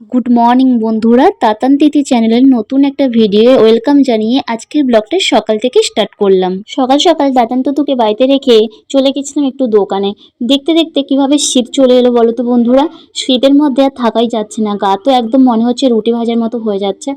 Good morning বন্ধুরা। তাতান তিথি চ্যানেলের নতুন একটা ভিডিও ওয়েলকাম জানিয়ে আজকের ব্লগটা সকাল থেকে স্টার্ট করলাম। সকাল সকাল দাতান তুতুকে বাড়িতে রেখে চলে গেছিলাম একটু দোকানে। দেখতে দেখতে কীভাবে শীত চলে এলো বলো তো বন্ধুরা? শীতের মধ্যে আর থাকাই যাচ্ছে না। গা তো একদম মনে হচ্ছে রুটি ভাজার মতো হয়ে যাচ্ছে।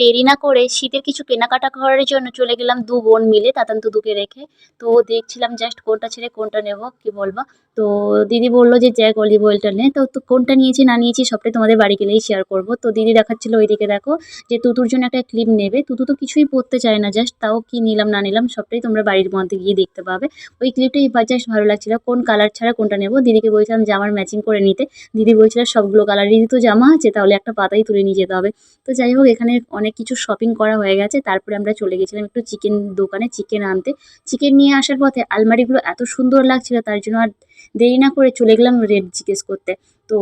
দেরি না করে শীতের কিছু কেনাকাটা করার জন্য চলে গেলাম দু বোন মিলে তাতান তুতুকে রেখে। তো দেখছিলাম জাস্ট কোনটা ছেড়ে কোনটা নেব, কি বলব? তো দিদি বলল যে জ্যাক অলিভ অয়েলটা নে। তো কোনটা নিয়েছি, না নিয়েছি সবটাই তোমাদের বাড়ি গেলেই শেয়ার করব। তো দিদি দেখাচ্ছিল ওইদিকে দেখো যে, তুতুর জন্য একটা ক্লিপ নেবে। তুতু তো কিছুই পরতে চায় না জাস্ট তাও কি নিলাম, না নিলাম সবটাই তোমরা বাড়ির মধ্যে গিয়ে দেখতে পাবে। ওই ক্লিপটাই জাস্ট ভালো লাগছিল, কোন কালার ছাড়া কোনটা নেব? দিদিকে বলছিলাম জামার ম্যাচিং করে নিতে। দিদি বলছিল সবগুলো কালারেরই তো জামা আছে, তাহলে একটা পাতাই তুলে নিয়ে যেতে হবে। তো যাই হোক, এখানে অনেক কিছু শপিং করা হয়ে গেছে। তারপরে আমরা চলে গেছিলাম একটু চিকেন দোকানে চিকেন আনতে। চিকেন নিয়ে আসার পথে আলমারিগুলো এত সুন্দর লাগছিল, তার জন্য আর দেরি না করে চলে গেলাম রেট জিজ্ঞেস করতে। তো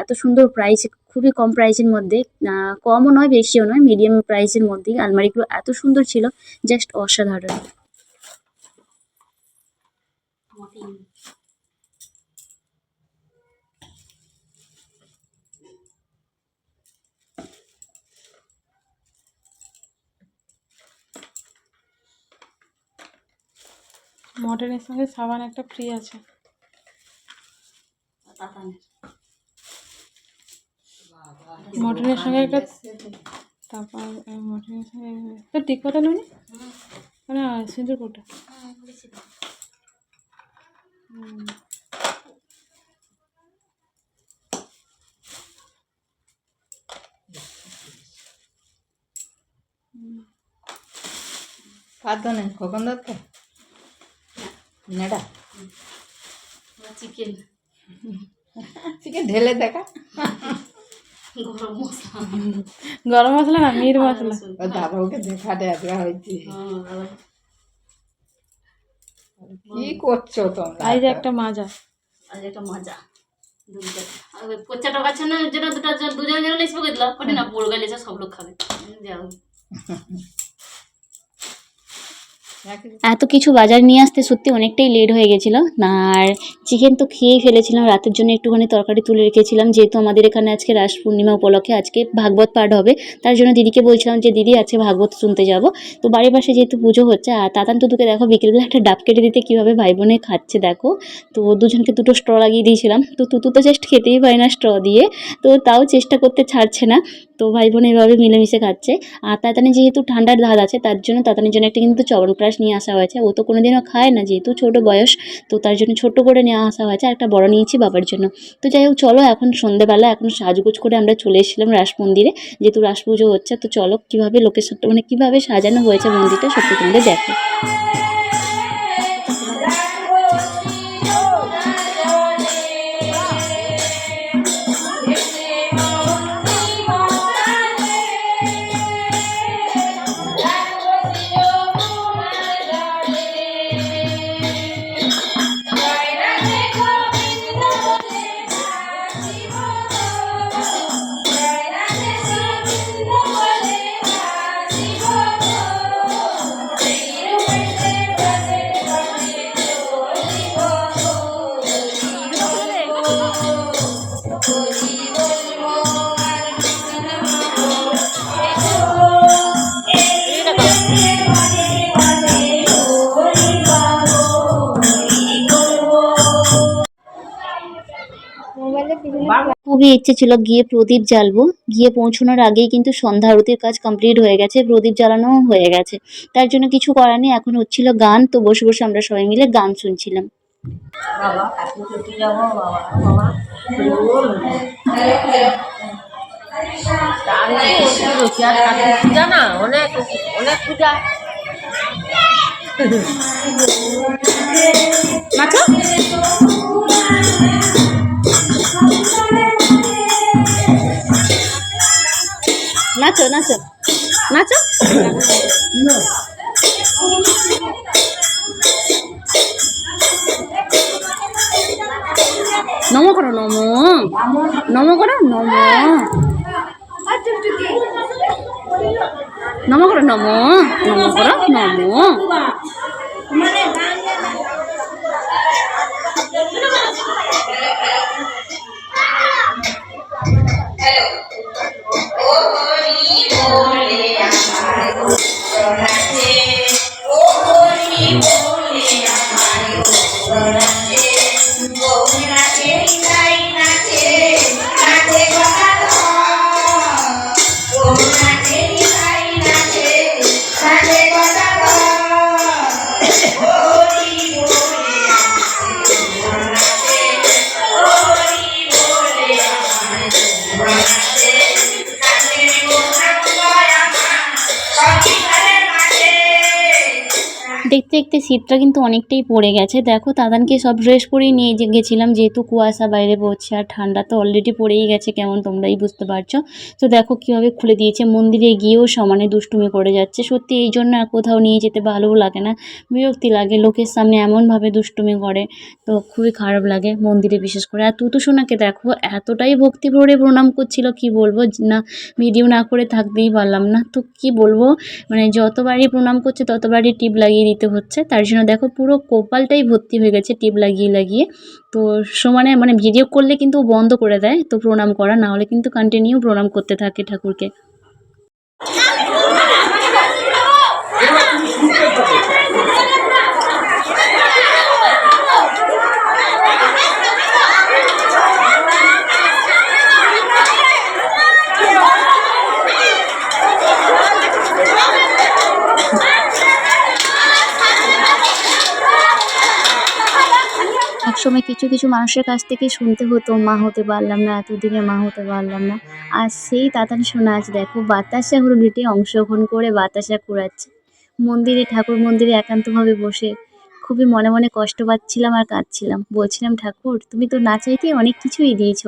এত সুন্দর প্রাইস খুবই কম প্রাইসের মধ্যে কমও নয়, বেশিও নয় মিডিয়াম প্রাইসের মধ্যেই আলমারিগুলো এত সুন্দর ছিল জাস্ট অসাধারণ। মটনের সঙ্গে সাবান একটা ফ্রি আছে। মটনের সঙ্গে একটা তারপর মটনের সঙ্গে তো ঠিক কথা নয় না? সিঁদুর কোটা কার ধনে খোকন দত্ত? নেডা? চিকেন। চিকেন ঢেলে দেখা। গরম মশলা। গরম মশলা না মিট মশলা? ও দাদাকে দেখা দেখা হয়েছে। কি করছ তোমরা? যে একটা মাজা। আজ একটা মজা। পচা টাকা না যেটা দুটা দুজনের জন্য লিখব দিল ওটা না বড় গালে সব লোক খাবে। যাও এত কিছু বাজার নিয়ে আসতে সত্যি অনেকটাই লেট হয়ে গেছিল। আর চিকেন তো খেয়েই ফেলেছিলাম, রাতের জন্য একটুখানি তরকারি তুলে রেখেছিলাম, যেহেতু আমাদের এখানে আজকে রাস পূর্ণিমা উপলক্ষে আজকে ভাগবত পাঠ হবে, তার জন্য দিদিকে বলছিলাম যে, দিদি, আজকে ভাগবত শুনতে যাব। তো বাড়ির পাশে যেহেতু পুজো হচ্ছে, আর তাতান তুতুকে দেখো বিকেলবেলা একটা ডাব কেটে দিতে কীভাবে ভাই বোনে খাচ্ছে, দেখো। তো দুজনকে দুটো স্ট্র লাগিয়ে দিয়েছিলাম। তো তুতু তো জাস্ট খেতেই পায় না স্ট্র দিয়ে, তো তাও চেষ্টা করতে ছাড়ছে না। তো ভাই বোন এভাবে মিলেমিশে খাচ্ছে। আর তাতানি যেহেতু ঠান্ডার ধাত আছে, তার জন্য তাতানির জন্য একটা কিন্তু চবনপ্রাশ নিয়ে আসা হয়েছে। ও তো কোনোদিনও খায় না, যেহেতু ছোট বয়স, তো তার জন্য ছোট করে নিয়ে আসা হয়েছে একটা বড় নিয়েছি বাবার জন্য। তো যাই হোক, চলো এখন সন্ধ্যেবেলা এখন সাজগোজ করে আমরা চলে এসেছিলাম রাস মন্দিরে। যেহেতু রাস পুজো হচ্ছে, তো চলো কীভাবে লোকেশনটা মানে কীভাবে সাজানো হয়েছে মন্দিরটা সত্যি তোমাদের দেখো। খুবই ইচ্ছে ছিল গিয়ে প্রদীপ জ্বালবো। গিয়ে পৌঁছানোর আগেই কিন্তু সন্ধ্যা আরতির কাজ কমপ্লিট হয়ে গেছে প্রদীপ জ্বালানোও হয়ে গেছে। তার জন্য কিছু করার নেই এখন হচ্ছিল গান তো বসে বসে আমরা সবাই মিলে গান শুনছিলাম। বাবা। কাকু ছুটি যাব বাবা বাবা না অনেক অনেক পূজা নাচো নাচো নাচো। নাচো? নম করো, নম। নম করো, নম। নম করো, নম। নম করো, নম। দেখতে দেখতে শীতটা কিন্তু অনেকটাই পড়ে গেছে। দেখো দাদানকে সব ড্রেস পরেই নিয়ে গেছিলাম, যেহেতু কুয়াশা বাইরে পড়ছে আর ঠান্ডা তো অলরেডি পড়েই গেছে, কেমন তোমরাই বুঝতে পারছ। তো দেখো কীভাবে খুলে দিয়েছে, মন্দিরে গিয়েও সমানে দুষ্টুমি করে যাচ্ছে। সত্যি এই জন্য আর কোথাও নিয়ে যেতে ভালোও লাগে না, বিরক্তি লাগে, লোকের সামনে এমনভাবে দুষ্টুমি করে, তো খুবই খারাপ লাগে মন্দিরে বিশেষ করে। আর তুতু সোনাকে দেখো, এতটাই ভক্তি ভরে প্রণাম করছিল, কি বলব? না, ভিডিও না করে থাকতেই পারলাম না। তো কি বলব? মানে যতবারই প্রণাম করছে, ততবারই টিপ লাগিয়ে দিতে হচ্ছে। তার জন্য দেখো পুরো কপালটাই ভর্তি হয়ে গেছে টিপ লাগিয়ে লাগিয়ে। তো সমানে মানে ভিডিও করলে কিন্তু বন্ধ করে দেয়। তো প্রণাম করা, না হলে কিন্তু কন্টিনিউ প্রণাম করতে থাকে ঠাকুরকে। একসময় কিছু কিছু মানুষের কাছ থেকে শুনতে হতো, মা হতে পারলাম না, এতদিনে মা হতে পারলাম না। আর সেই তাতান শোনা আজ দেখো, বাতাসা হুড়ুলিতে অংশগ্রহণ করে বাতাসা কুড়াচ্ছে। মন্দিরে, ঠাকুর মন্দিরে একান্তভাবে বসে খুবই মনে মনে কষ্ট পাচ্ছিলাম আর কাঁদছিলাম। বলছিলাম, ঠাকুর, তুমি তো না চাইতে অনেক কিছুই দিয়েছ।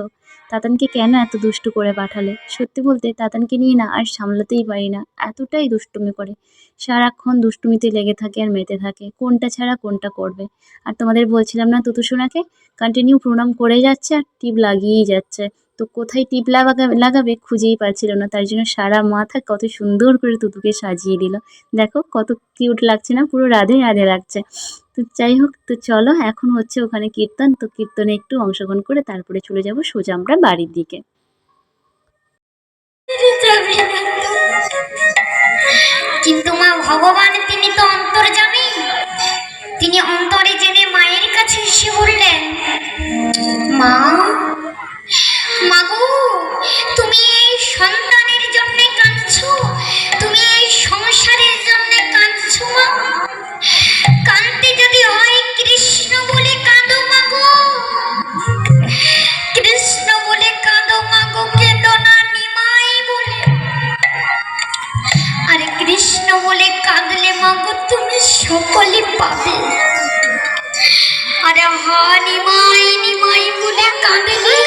তাতানকে কেন এত দুষ্টু করে পাঠালে? সত্যি বলতে তাতানকে নিয়ে না আর সামলাতেই পারি না। এতটাই দুষ্টুমি করে। সারাক্ষণ দুষ্টুমিতে লেগে থাকে আর মেতে থাকে। কোনটা ছাড়া কোনটা করবে? আর তোমাদের বলছিলাম না, তুতুসোনাকে? কন্টিনিউ প্রণাম করে যাচ্ছে আর টিপ লাগিয়েই যাচ্ছে। তো কোথায় টিপ লাগাবে লাগাবে খুঁজেই পাচ্ছিল না। তার জন্য সারা মাথা কত সুন্দর করে তুতুকে সাজিয়ে দিল। দেখো কত কিউট লাগছে না? পুরো রাধে রাধে লাগছে। তো যাই হোক, তো চলো এখন হচ্ছে ওখানে কীর্তন। তো কীর্তনে একটু অংশগ্রহণ করে তারপরে চলে যাব সোজা আমরা বাড়ির দিকে। কিন্তু মা ভগবান, তিনি তো অন্তর্যামী। তিনি অন্তরে জেনে মায়ের কাছে এসে বললেন মা মাগো, তুমি এই সন্তানের জন্য কাঁদছো? তুমি এই সংসারের জন্য কাঁদছো, মা? কাঁদতে যদি হয় কৃষ্ণ বলে কাঁদো, মাগো। কৃষ্ণ বলে কাঁদো, মাগো কেঁদো না নিমাই বলে। আরে কৃষ্ণ বলে কাঁদলে, মাগো, তুমি সকলে পাবে আরে হা, নিমাই নিমাই বলে কাঁদলে।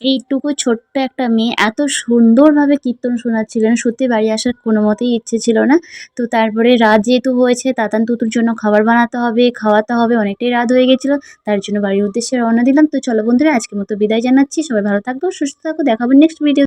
এইটুকু ছোট্ট একটা মেয়ে, এত সুন্দরভাবে কীর্তন শোনাচ্ছিলেন। সত্যি বাড়ি আসার কোনো মতেই ইচ্ছে ছিল না। তো তারপরে রাত যেহেতু হয়েছে, তাতান তুতুর জন্য খাবার বানাতে হবে, খাওয়াতে হবে, অনেকটাই রাত হয়ে গেছিল। তার জন্য বাড়ির উদ্দেশ্যে রওনা দিলাম। তো চলো বন্ধুরা, আজকের মতো বিদায় জানাচ্ছি। সবাই ভালো থাকব, সুস্থ থাকো দেখাবো নেক্সট ভিডিও